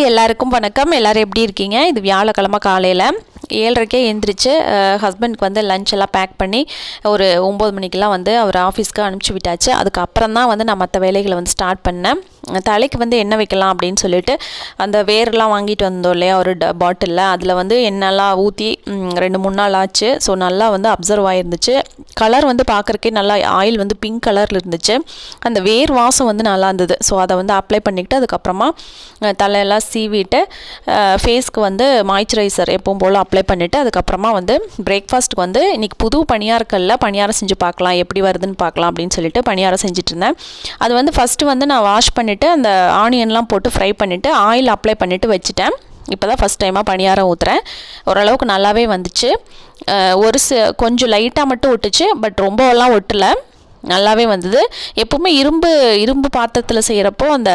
எல்லாருக்கும் வணக்கம். எல்லோரும் எப்படி இருக்கீங்க? இது வியாழக்கிழமை காலையில் ஏழரைக்கே எழுந்திரிச்சு ஹஸ்பண்ட்க்கு வந்து லஞ்ச் எல்லாம் பேக் பண்ணி ஒரு ஒம்பது மணிக்கெலாம் வந்து அவர் ஆஃபீஸ்க்கு அனுப்பிச்சி விட்டாச்சு. அதுக்கப்புறம் தான் வந்து நான் மற்ற வேலைகளை வந்து ஸ்டார்ட் பண்ணேன். தலைக்கு வந்து எண்ணெய் வைக்கலாம் அப்படின்னு சொல்லிட்டு அந்த வேர்லாம் வாங்கிட்டு வந்தோம் இல்லையா ஒரு ட பாட்டிலில் அதில் வந்து எண்ணெய்லாம் ஊற்றி ரெண்டு மூணு நாள் ஆச்சு. ஸோ நல்லா வந்து அப்சர்வ் ஆகிருந்துச்சு கலர் வந்து பார்க்குறக்கே நல்லா ஆயில் வந்து பிங்க் கலரில் இருந்துச்சு. அந்த வேர் வாசம் வந்து நல்லா இருந்தது. ஸோ அதை வந்து அப்ளை பண்ணிக்கிட்டு அதுக்கப்புறமா தலையெல்லாம் சீவிட்டு ஃபேஸ்க்கு வந்து மாய்ச்சரைசர் எப்பவும் போல் அப்ளை பண்ணிவிட்டு அதுக்கப்புறமா வந்து பிரேக்ஃபாஸ்ட்டுக்கு வந்து இன்றைக்கி புது பணியாரக்கல்ல பணியாரம் செஞ்சு பார்க்கலாம் எப்படி வருதுன்னு பார்க்கலாம் அப்படின்னு சொல்லிட்டு பணியாரம் செஞ்சுட்டு இருந்தேன். அது வந்து ஃபஸ்ட்டு வந்து நான் வாஷ் பண்ணிவிட்டு அந்த ஆனியன்லாம் போட்டு ஃப்ரை பண்ணிவிட்டு ஆயில் அப்ளை பண்ணிவிட்டு வச்சுட்டேன். இப்போ தான் ஃபஸ்ட் டைமாக பணியாரம் ஊற்றுறேன் ஓரளவுக்கு நல்லாவே வந்துச்சு. ஒரு சி கொஞ்சம் லைட்டாக மட்டும் ஒட்டுச்சு பட் ரொம்பலாம் ஒட்டலை. நல்லாவே வந்தது. எப்பவுமே இரும்பு இரும்பு பாத்திரத்தில் செய்கிறப்போ அந்த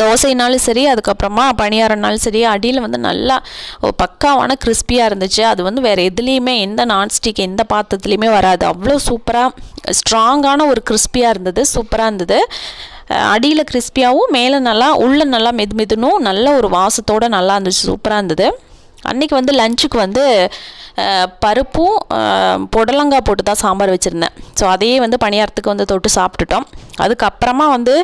தோசைனாலும் சரி அதுக்கப்புறமா பணியாரம்னாலும் சரி அடியில் வந்து நல்லா பக்காவான கிறிஸ்பியாக இருந்துச்சு. அது வந்து வேறு எதுலேயுமே எந்த நான்ஸ்டிக் எந்த பாத்திரத்துலேயுமே வராது. அவ்வளோ சூப்பராக ஸ்ட்ராங்கான ஒரு கிறிஸ்பியாக இருந்தது. சூப்பராக இருந்தது. அடியில் கிறிஸ்பியாகவும் மேலே நல்லா உள்ளே நல்லா மெது மெதுனும் நல்ல ஒரு வாசத்தோடு நல்லா இருந்துச்சு. சூப்பராக இருந்தது. அன்றைக்கி வந்து லஞ்சுக்கு வந்து பருப்பும் புடலங்காய் போட்டு தான் சாம்பார் வச்சுருந்தேன். ஸோ அதையே வந்து பணியாரத்துக்கு வந்து தொட்டு சாப்பிட்டுட்டோம். அதுக்கப்புறமா வந்து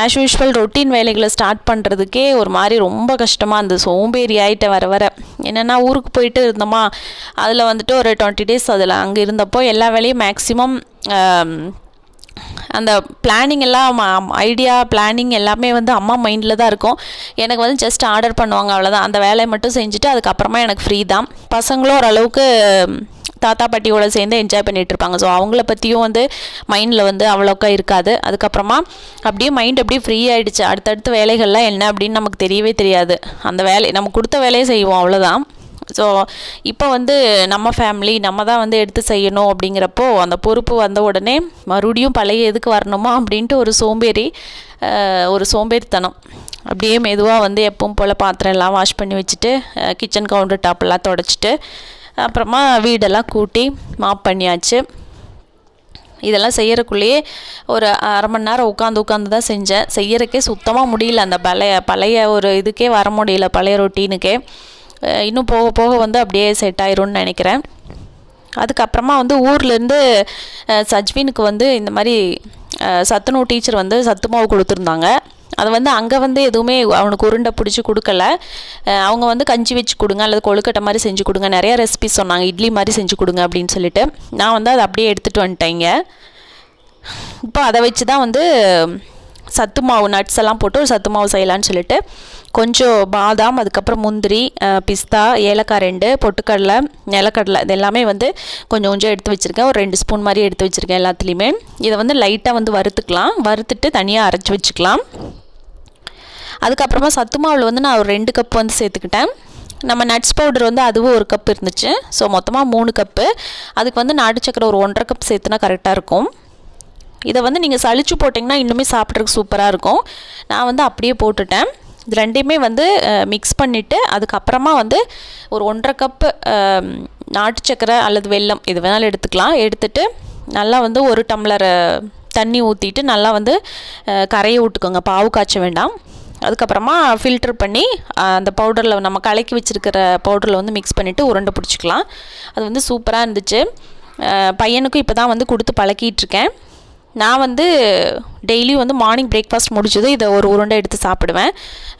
ஆஸ் யூஷுவல் ரொட்டீன் வேலைகளை ஸ்டார்ட் பண்ணுறதுக்கே ஒரு மாதிரி ரொம்ப கஷ்டமாக இருந்தது. சோம்பேறி ஆகிட்ட வர வர. என்னென்னா ஊருக்கு போயிட்டு இருந்தோமா அதில் வந்துட்டு ஒரு டுவெண்ட்டி டேஸ் அதில் அங்கே இருந்தப்போ எல்லா வேலையும் மேக்ஸிமம் அந்த பிளானிங் எல்லாம் ஐடியா பிளானிங் எல்லாமே வந்து அம்மா மைண்டில் தான் இருக்கும். எனக்கு வந்து ஜஸ்ட் ஆர்டர் பண்ணுவாங்க அவ்வளோதான் அந்த வேலையை மட்டும் செஞ்சுட்டு அதுக்கப்புறமா எனக்கு ஃப்ரீ தான். பசங்களும் ஓரளவுக்கு தாத்தா பாட்டியோட சேர்ந்து என்ஜாய் பண்ணிகிட்டு இருப்பாங்க. ஸோ அவங்கள பற்றியும் வந்து மைண்டில் வந்து அவ்வளோக்கா இருக்காது. அதுக்கப்புறமா அப்படியே மைண்ட் அப்படியே ஃப்ரீ ஆகிடுச்சு அடுத்தடுத்த வேலைகள்லாம் என்ன அப்படின்னு நமக்கு தெரியவே தெரியாது. அந்த வேலை நம்ம கொடுத்த வேலையை செய்வோம் அவ்வளோதான் ஸோ இப்போ வந்து நம்ம ஃபேமிலி நம்ம தான் வந்து எடுத்து செய்யணும் அப்படிங்கிறப்போ அந்த பொறுப்பு வந்த உடனே மறுபடியும் பழைய எதுக்கு வரணுமா அப்படின்ட்டு ஒரு சோம்பேறி ஒரு சோம்பேறித்தனம். அப்படியே மெதுவாக வந்து எப்பவும் போல் பாத்திரம் எல்லாம் வாஷ் பண்ணி வச்சுட்டு கிச்சன் கவுண்டர் டாப்பெல்லாம் தொடச்சிட்டு அப்புறமா வீடெல்லாம் கூட்டி மாப் பண்ணியாச்சு. இதெல்லாம் செய்கிறக்குள்ளேயே ஒரு அரை மணி நேரம் உட்காந்து உட்காந்து தான் செஞ்சேன். செய்கிறக்கே சுத்தமாக முடியல. அந்த பழைய பழைய ஒரு இதுக்கே வர முடியல. பழைய ரொட்டீனுக்கே இன்னும் போக போக வந்து அப்படியே செட் ஆயிரும்னு நினைக்கிறேன். அதுக்கப்புறமா வந்து ஊர்லேருந்து சஜ்வினுக்கு வந்து இந்த மாதிரி சத்துணவு டீச்சர் வந்து சத்து மாவு கொடுத்துருந்தாங்க. அதை வந்து அங்கே வந்து எதுவுமே அவனுக்கு உருண்டை பிடிச்சி கொடுக்கல. அவங்க வந்து கஞ்சி வச்சு கொடுங்க அல்லது கொழுக்கட்டை மாதிரி செஞ்சு கொடுங்க நிறைய ரெசிபி சொன்னாங்க இட்லி மாதிரி செஞ்சு கொடுங்க அப்படின்னு சொல்லிட்டு. நான் வந்து அதை அப்படியே எடுத்துகிட்டு வந்துட்டேங்க இப்போ அதை வச்சு தான் வந்து சத்து மாவு நட்ஸ் எல்லாம் போட்டு ஒரு சத்து மாவு செய்யலான்னு சொல்லிட்டு கொஞ்சம் பாதாம் அதுக்கப்புறம் முந்திரி பிஸ்தா ஏலக்காய் ரெண்டு பொட்டுக்கடலை நிலக்கடலை இது எல்லாமே வந்து கொஞ்சம் கொஞ்சம் எடுத்து வச்சுருக்கேன். ஒரு ரெண்டு ஸ்பூன் மாதிரி எடுத்து வச்சுருக்கேன் எல்லாத்துலேயுமே. இதை வந்து லைட்டாக வந்து வறுத்துக்கலாம். வறுத்துட்டு தனியாக அரைச்சி வச்சுக்கலாம். அதுக்கப்புறமா சத்து மாவில் வந்து நான் ஒரு ரெண்டு கப் வந்து சேர்த்துக்கிட்டேன். நம்ம நட்ஸ் பவுடர் வந்து அதுவும் ஒரு கப் இருந்துச்சு. ஸோ மொத்தமாக மூணு கப்பு. அதுக்கு வந்து நாட்டு சக்கரை ஒரு ஒன்றரை கப் சேர்த்துனா கரெக்டாக இருக்கும். இதை வந்து நீங்கள் சளிச்சு போட்டிங்கன்னா இன்னுமே சாப்பிட்றதுக்கு சூப்பராக இருக்கும். நான் வந்து அப்படியே போட்டுட்டேன். இது ரெண்டையுமே வந்து மிக்ஸ் பண்ணிவிட்டு அதுக்கப்புறமா வந்து ஒரு ஒன்றரை கப்பு நாட்டு சக்கரை அல்லது வெல்லம் இது வேணாலும் எடுத்துக்கலாம். எடுத்துட்டு நல்லா வந்து ஒரு டம்ளர் தண்ணி ஊற்றிட்டு நல்லா வந்து கரையை விட்டுக்கோங்க. பாவு காய்ச்ச வேண்டாம். அதுக்கப்புறமா ஃபில்டர் பண்ணி அந்த பவுடரில் நம்ம கலக்கி வச்சுருக்கிற பவுடரில் வந்து மிக்ஸ் பண்ணிவிட்டு உருண்டை பிடிச்சிக்கலாம். அது வந்து சூப்பராக இருந்துச்சு. பையனுக்கும் இப்போ தான் வந்து கொடுத்து பழக்கிட்டுருக்கேன் நான் வந்து டெய்லியும் வந்து மார்னிங் பிரேக்ஃபாஸ்ட் முடிச்சது இதை ஒரு உருண்டை எடுத்து சாப்பிடுவேன்.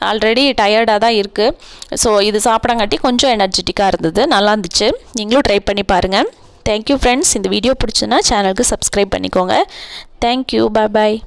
ஆல்ரெடி டயர்டாக தான் இருக்குது ஸோ இது சாப்பிடங்காட்டி கொஞ்சம் எனர்ஜெட்டிக்காக இருந்தது. நல்லா இருந்துச்சு. நீங்களும் ட்ரை பண்ணி பாருங்கள் தேங்க்யூ ஃப்ரெண்ட்ஸ் இந்த வீடியோ பிடிச்சுன்னா சேனலுக்கு சப்ஸ்கிரைப் பண்ணிக்கோங்க. தேங்க்யூ பாய் பாய்